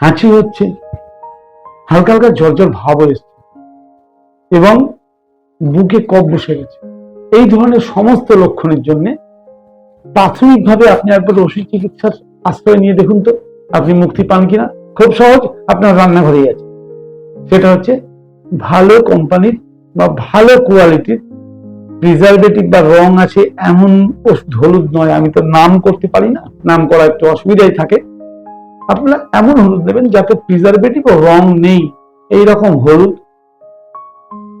হাঁচি হচ্ছে। হালকা হালকা জ্বর ভাব এসছে। এবং বুকে কপ বসে গেছে। এই ধরনের সমস্ত লক্ষণের জন্য প্রাথমিকভাবে আপনি একবার ওষুধ চিকিৎসার আশ্রয় নিয়ে দেখুন তো, আপনি মুক্তি পান কিনা। খুব সহজ, আপনার রান্নাঘরেই আছে। সেটা হচ্ছে ভালো কোম্পানির বা ভালো কোয়ালিটির প্রিজারভেটিভ বা রং আছে এমন ওষুধ হলুদ নয়, আমি তো নাম করতে পারি না। নাম করা একটু অসুবিধাই থাকে। আপনারা এমন হলুদ নেবেন যাতে প্রিজারভেটিভ ও রং নেই। এই রকম হলুদ।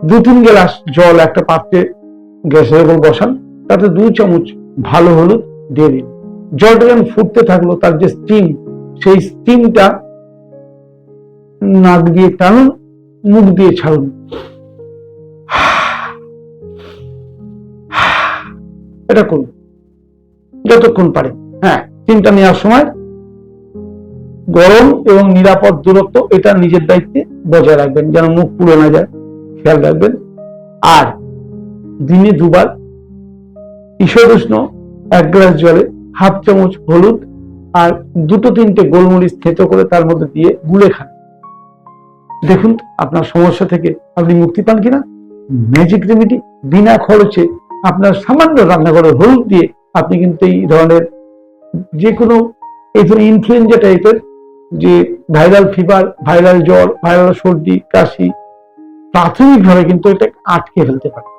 দু তিন গ্লাস জল একটা পাত্রে গ্যাসের উপর বসান। তাতে দু চামচ ভালো হলুদ দিয়ে দিন। জলটা যখন ফুটতে থাকল, তার যে স্টিম সেই স্টিমটা নাক দিয়ে টানুন, মুখ দিয়ে ছাড়ুন। এটা করুন। যতক্ষণ পারে। হ্যাঁ স্টিমটা নেওয়ার সময় গরম এবং নিরাপদ দূরত্ব, এটা নিজের দায়িত্বে বজায় রাখবেন, যেন মুখ পুড়ে না যায়, খেয়াল রাখবেন। আর দিনে দুবার ঈশ্বর উষ্ণ, এক গ্লাস জলে হাফ চামচ হলুদ আর দুটো তিনটে গোলমরিচ থেতো করে তার মধ্যে দিয়ে গুলে খান। দেখুন আপনার সমস্যা থেকে আপনি মুক্তি পান কিনা। ম্যাজিক রেমেডি বিনা খরচে আপনার সামান্য রান্নাঘরের হলুদ দিয়ে আপনি কিন্তু এই ধরনের যে কোনো এই ধরনের ইনফ্লুয়েঞ্জা টাইপের যে ভাইরাল ফিভার ভাইরাল জ্বর ভাইরাল সর্দি কাশি প্রাথমিকভাবে কিন্তু এটা আটকে ফেলতে পারে।